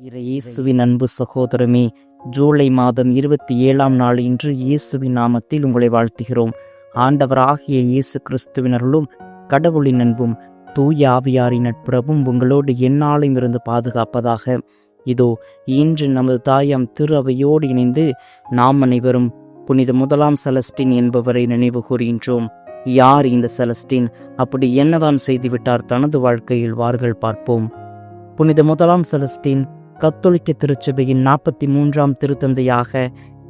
இயேசுவின் அன்பு சகோதரமே ஜூலை மாதம் இருபத்தி ஏழாம் நாள் இன்று இயேசுவின் நாமத்தில் உங்களை வாழ்த்துகிறோம். ஆண்டவராகிய இயேசு கிறிஸ்துவினர்களும் கடவுளின் அன்பும் தூய ஆவியாரின் நட்புறவும் உங்களோடு எந்நாளும் இருந்து பாதுகாப்பதாக. இதோ இன்று நமது தாயாம் திரு அவையோடு இணைந்து நாம் அனைவரும் புனித முதலாம் செலஸ்டின் என்பவரை நினைவு கூறுகின்றோம் யார் இந்த செலஸ்டின்? அப்படி என்னதான் செய்துவிட்டார் தனது வாழ்க்கையில்? வார்கள் பார்ப்போம். புனித முதலாம் செலஸ்டின் கத்தோலிக்க திருச்சபையின் நாற்பத்தி மூன்றாம் திருத்தந்தையாக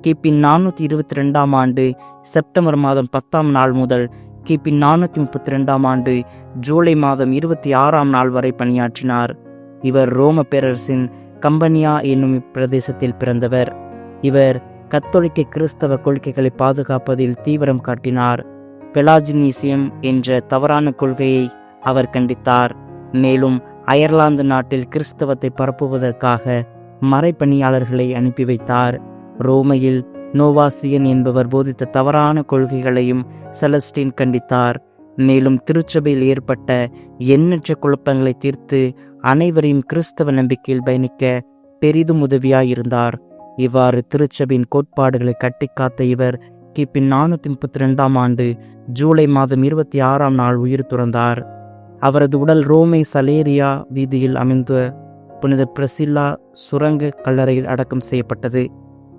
கிபி நானூற்றி இருபத்தி ரெண்டாம் ஆண்டு செப்டம்பர் மாதம் பத்தாம் நாள் முதல் கிபி நானூற்றி முப்பத்தி ரெண்டாம் ஆண்டு ஜூலை மாதம் இருபத்தி ஆறாம் நாள் வரை பணியாற்றினார். இவர் ரோம பேரரசின் கம்பனியா என்னும் பிரதேசத்தில் பிறந்தவர். இவர் கத்தோலிக்க கிறிஸ்தவ கொள்கைகளை பாதுகாப்பதில் தீவிரம் காட்டினார். பெலாஜினீசியம் என்ற தவறான கொள்கையை அவர் கண்டித்தார். மேலும் அயர்லாந்து நாட்டில் கிறிஸ்தவத்தை பரப்புவதற்காக மறைப்பணியாளர்களை அனுப்பி வைத்தார். ரோமையில் நோவாசியன் என்பவர் போதித்த தவறான கொள்கைகளையும் செலஸ்டின் கண்டித்தார். மேலும் திருச்சபையில் ஏற்பட்ட எண்ணற்ற குழப்பங்களை தீர்த்து அனைவரையும் கிறிஸ்தவ நம்பிக்கையில் பயணிக்க பெரிதும் உதவியாயிருந்தார். இவ்வாறு திருச்சபையின் கோட்பாடுகளை கட்டிக்காத்த இவர் கிபி நானூற்றி முப்பத்தி ரெண்டாம் ஆண்டு ஜூலை மாதம் இருபத்தி ஆறாம் நாள் உயிர் துறந்தார். அவரது உடல் ரோமை சலேரியா வீதியில் அமைந்த புனித பிரசில்லா சுரங்க கல்லறையில் அடக்கம் செய்யப்பட்டது.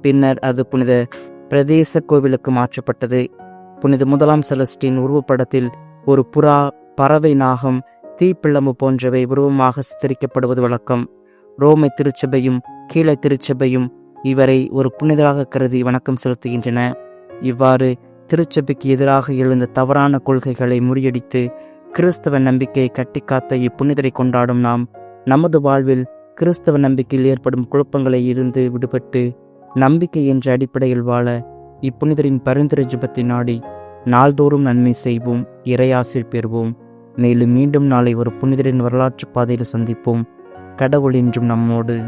பின்னர் அது புனித பிரதேச கோவிலுக்கு மாற்றப்பட்டது. புனித முதலாம் செலஸ்டின் உருவப்படத்தில் ஒரு புறா பறவை நாகம் தீப்பிழம்பு போன்றவை உருவமாக சித்தரிக்கப்படுவது வழக்கம். ரோமை திருச்சபையும் கீழே திருச்சபையும் இவரை ஒரு புனிதராக கருதி வணக்கம் செலுத்துகின்றன. இவ்வாறு திருச்சபைக்கு எதிராக எழுந்த தவறான கொள்கைகளை முறியடித்து கிறிஸ்தவ நம்பிக்கையை கட்டிக்காத்த இப்புனிதரை கொண்டாடும் நாம். நமது வாழ்வில் கிறிஸ்தவ நம்பிக்கையில் ஏற்படும் குழப்பங்களை இருந்து விடுபட்டு நம்பிக்கை என்ற அடிப்படையில் வாழ இப்புனிதரின் பரிந்துரை ஜபத்தை நாடி நாள்தோறும் நன்மை செய்வோம் இறையாசிர் பெறுவோம். மேலும் மீண்டும் நாளை ஒரு புனிதரின் வரலாற்று பாதையில் சந்திப்போம். கடவுள் என்றும் நம்மோடு.